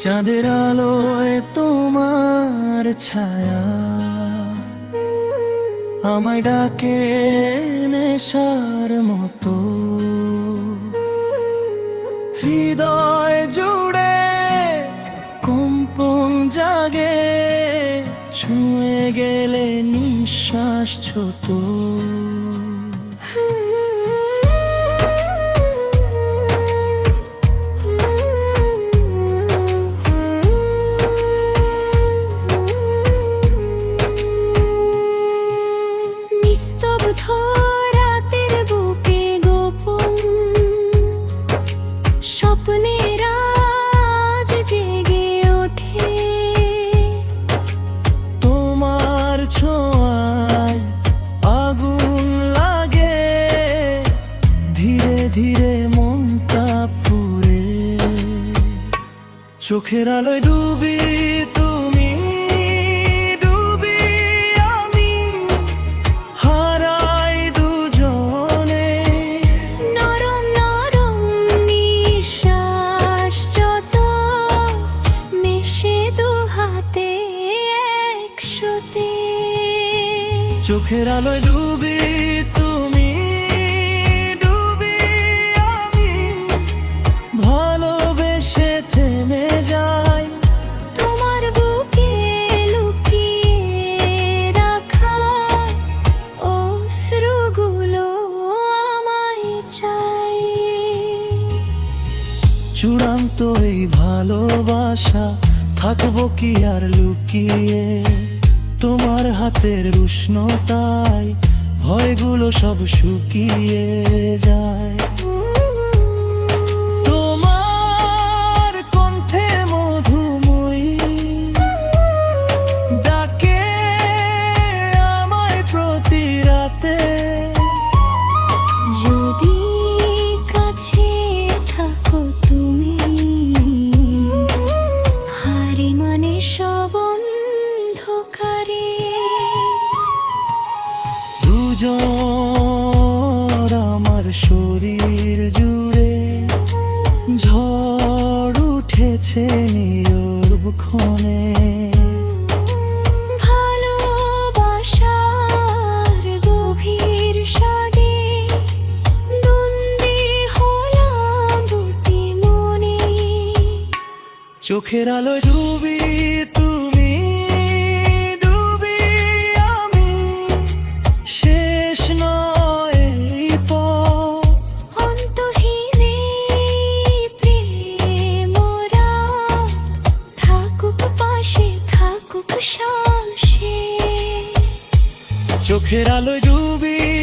চাঁদের আলোয় তোমার ছায়া। আমায় ডাকে নেশার মতো। হৃদয় জুড়ে কম্পন জাগে, ছুঁয়ে গেলে নিঃশ্বাস ছোট। স্বপ্নের আজ ওঠে। তোমার ছোঁয়ায় আগুন লাগে ধীরে ধীরে মনটা পুরে চোখের আলোয় ডুবি একসাথে চোখের আলোয় ডুবি তুমি ডুবি আমি। ভালোবেসে থেমে যাই। তোমার বুকে লুকিয়ে রাখা অশ্রুগুলো আমায় চাই চূড়ান্ত এই ভালোবাসা থাকব কি আর লুকিয়ে? তোমার হাতের উষ্ণতায় ভয়গুলো সব শুকিয়ে যায়। দুজন আমার শরীর জুড়ে ঝড় উঠেছে নিয়র ক্ষণে চোখের আলোয় ডুবি তুমি চোখের আলোয় ডুবি